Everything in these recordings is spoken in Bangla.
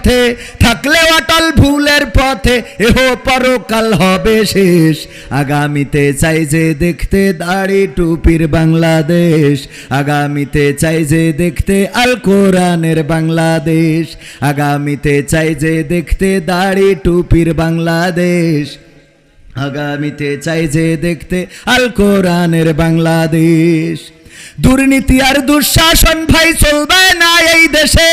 পথে, থাকলে অটল ভুলের পথে, এহ পরকাল হবে শেষ। আগামীতে চাই যে দেখতে দাড়ি টুপির বাংলাদেশ। আগামীতে চাই যে দেখতে আল কোরআনের বাংলাদেশ। আগামীতে চাই যে দেখতে দাড়ি টুপির বাংলাদেশ। আগামীতে চাই যে দেখতে আল কোরআনের বাংলাদেশ। দুর্নীতি আর দুঃশাসন ভাই চলবে না এই দেশে।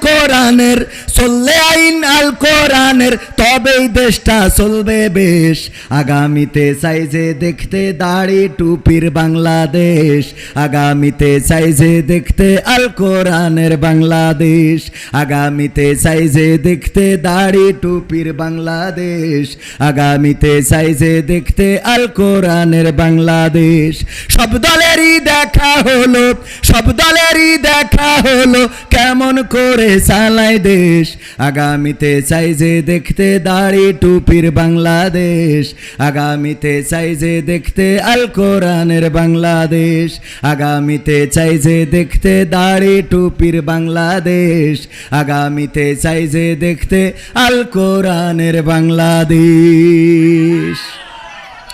কোরআনের চললে আইন আল কোরআনের তবেই দেশটা চলবে বেশ। আগামীতে চাই যে দেখতে দাড়ি টুপির বাংলাদেশ। আগামীতে চাই যে দেখতে আল কোরআনের বাংলাদেশ। আগামীতে চাই যে দেখতে দাড়ি টুপির বাংলাদেশ। আগামীতে চাই যে দেখতে আল কোরআনের বাংলাদেশ। সব দলেরই দেখা হলো, সব দলেরই দেখা হলো, কেমন করে চালায় দেশ। আগামীতে চাই যে দেখতে দাড়ি টুপির বাংলাদেশ। আগামীতে চাই যে দেখতে আল কোরআনের বাংলাদেশ। আগামীতে চাই যে দেখতে দাড়ি টুপির বাংলাদেশ। আগামীতে চাই যে দেখতে আল কোরআনের বাংলাদেশ।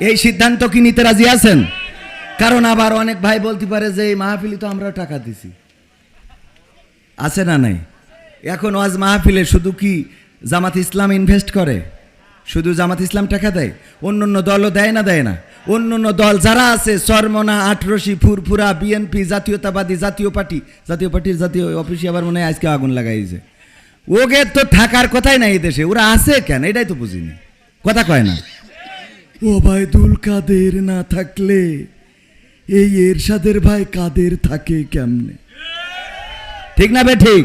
এই সিদ্ধান্ত কি নিতে রাজি আছেন? কারণ আবার অনেক ভাই বলতে পারে যে, এই মাহফিলি তো আমরা টাকা দিছি। আছে না নাই? এখন ওয়াজ মাহফিলে শুধু কি জামাত ইসলাম ইনভেস্ট করে? শুধু জামাত ইসলাম টাকা দেয়? অন্য অন্য দলও দেয় না দেয় না? অন্য অন্য দল যারা আছে চরমনা আটরসি ফুরফুরা, বিএনপি, জাতীয়তাবাদী, জাতীয় পার্টি, জাতীয় পার্টির জাতীয় অফিসে আবার মনে হয় আজকে আগুন লাগাইছে। ওকে তো থাকার কথাই নাই এই দেশে। ওরা আছে কেন? এটাই তো বুঝিনি। কথা কয় না। ও ভাই দুল কাদের না থাকলে এই এরশাদের ভাই কাদের থাকে কেমনে? ঠিক না বে ঠিক?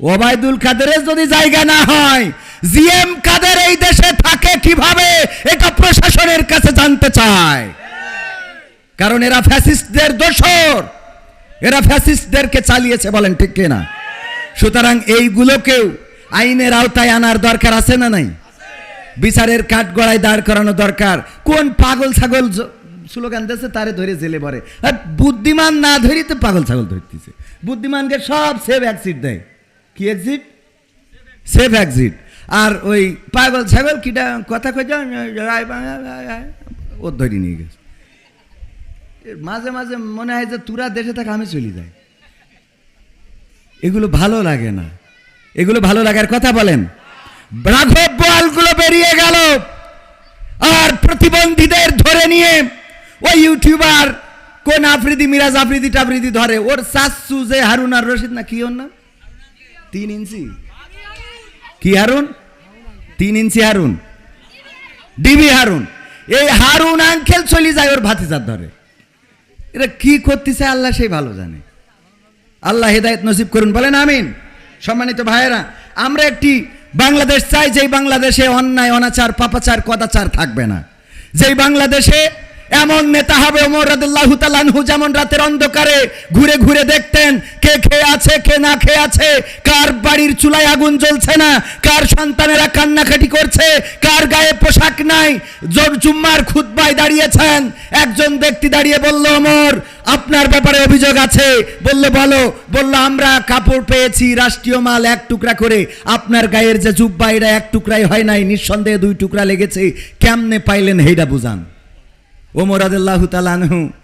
ওবায়দুল কাদেরের যদি জায়গা না হয়, জিএম কাদের এই দেশে থাকে কীভাবে, এটা প্রশাসনের কাছে জানতে চায়। কারণ এরা ফ্যাসিস্টদের দোষর। এরা ফ্যাসিস্টদেরকে চালিয়েছে, বলেন ঠিক কিনা? সুতরাং এইগুলোকেও আইনের আওতায় আনার দরকার আছে না নাই? বিচারের কাঠ গড়ায় দাঁড় করানো দরকার। কোন পাগল ছাগল স্লোগান দিয়েছে, তারে ধরে জেলে পড়ে আর বুদ্ধিমান না ধরি তো পাগল ছাগল ধরতেছে। বুদ্ধিমানকে সব সেভ এক্সিট দেয়। কি এক্সিট সেভ এক্সিট আর ওই পাগল ছাগল কিটা কথা কই ও ধরে নিয়ে গেছে। মাঝে মাঝে মনে হয় যে তুরা দেশে থাকে আমি চলে যাই। এগুলো ভালো লাগে না। এগুলো ভালো লাগার কথা বলেন। রাঘব বোয়ালগুলো বেরিয়ে গেল। আর প্রতিবন্ধীদের ধরে নিয়ে ওই ইউটিউবার কোন আফ্রিদি, মিরাজ আফ্রিদি টাফ্রিদি ধরে। ওর সাসু যে হারুন আর রশিদ না, কি ওর নাম? তিন ইঞ্চি। কি হারুন? তিন ইঞ্চি হারুন। ডিবি হারুন। এই হারুন আঙ্কেল চলে যায় ওর ভাতিজার ধরে। এটা কি করতেছে আল্লাহ সেই ভালো জানে। আল্লাহ হেদায়ত নসিব করুন, বলেন আমিন। সম্মানিত ভাইয়েরা, আমরা একটি বাংলাদেশ চাই যেই বাংলাদেশে অন্যায়, অনাচার, পাপাচার, কদাচার থাকবে না। যেই বাংলাদেশে এমন নেতা হবে ওমর রাদিল্লাহ তালানহু যেমন রাতের অন্ধকারে ঘুরে ঘুরে দেখতেন কে খেয়ে আছে, কে না খেয়ে আছে, কার বাড়ির চুলায় আগুন জ্বলছে না, কার সন্তানেরা কান্নাকাটি করছে, কার গায়ে পোশাক নাই। জোর জুম্মার খুতবায় দাঁড়িয়েছেন, একজন ব্যক্তি দাঁড়িয়ে বলল, ওমর আপনার ব্যাপারে অভিযোগ আছে। বললে বলো, বলল, আমরা কাপড় পেয়েছি, রাষ্ট্রীয় মাল এক টুকরা করে। আপনার গায়ের যে জুব্বা, এটা এক টুকরাই হয় নাই, নিঃসন্দেহে দুই টুকরা লেগেছে। কেমনে পাইলেন হেইডা বুঝান? ওমর আদুল্লাহ তালানহু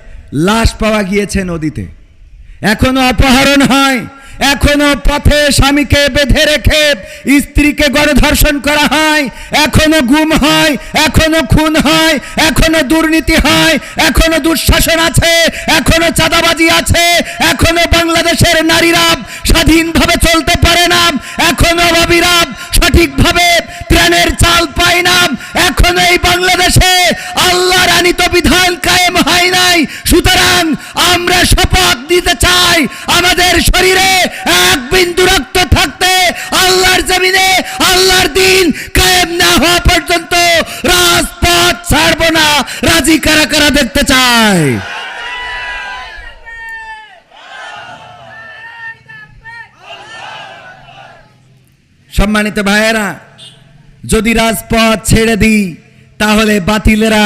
লাশ পাওয়া গিয়েছে নদীতে। এখনও অপহরণ হয়, এখনও পথে স্বামীকে বেঁধে রেখে স্ত্রীকে গণধর্ষণ করা হয়, এখনও গুম হয়, এখনও খুন হয়, এখনও দুর্নীতি হয়, এখনও দুঃশাসন আছে, এখনও চাঁদাবাজি আছে, এখনও বাংলাদেশের নারীরা স্বাধীনভাবে চলতে পারে না, এখনও অবিরা সঠিকভাবে ত্রাণের চাল পায় না, এখনও এই বাংলাদেশে আল্লাহর আনিত বিধান কায়েম সুতরাং আমরা শপথ দিতে চাই আমাদের শরীরে এক বিন্দু রক্ত থাকতে আল্লাহর জমিনে আল্লাহর দিন কায়েম না হওয়া পর্যন্ত রাজপথ ছাড়বো না। রাজি কারা কারা দেখতে চায়? সম্মানিত ভাইয়েরা, যদি রাজপথ ছেড়ে দিই, তাহলে বাতিলেরা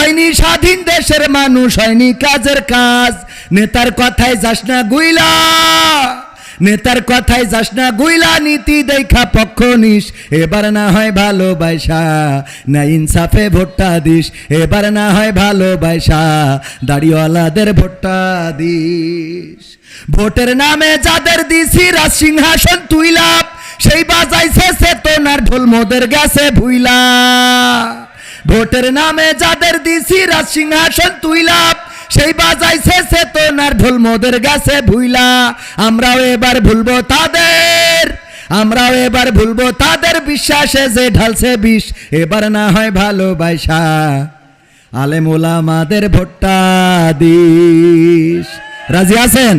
হয়নি স্বাধীন দেশের মানুষ, হয়নি কাজের কাজ। নেতার কথায় যাস না গুইলা। নেতার কথায় যাস না গুইলা, নীতি দেখা পক্ষ নিস। এবার না হয় ভালোবাসা, না ইনসাফে ভোটটা দিস। এবার না হয় ভালোবাসা, দাড়িওয়ালাদের ভোটটা দিস। ভোটের নামে যাদের দিছি রাজ সিংহাসন তুইলাপ সেই বাজাইছে চেতনার ঢোল মোদের গেছে ভুইলা। ভোটের নামে যাদের দিছি রাজ সিংহাসন তুইলাপ সেই বাজাইছে চেতনার ঢোল মোদের গেছে ভুইলা। আমরাও এবার ভুলবো তাদের, আমরাও এবার ভুলবো তাদের বিশ্বাসে যে ঢালছে বিষ, এবার না হয় ভালোবাসা। আলেমুলামাদের ভোটটা দিস। রাজি আছেন?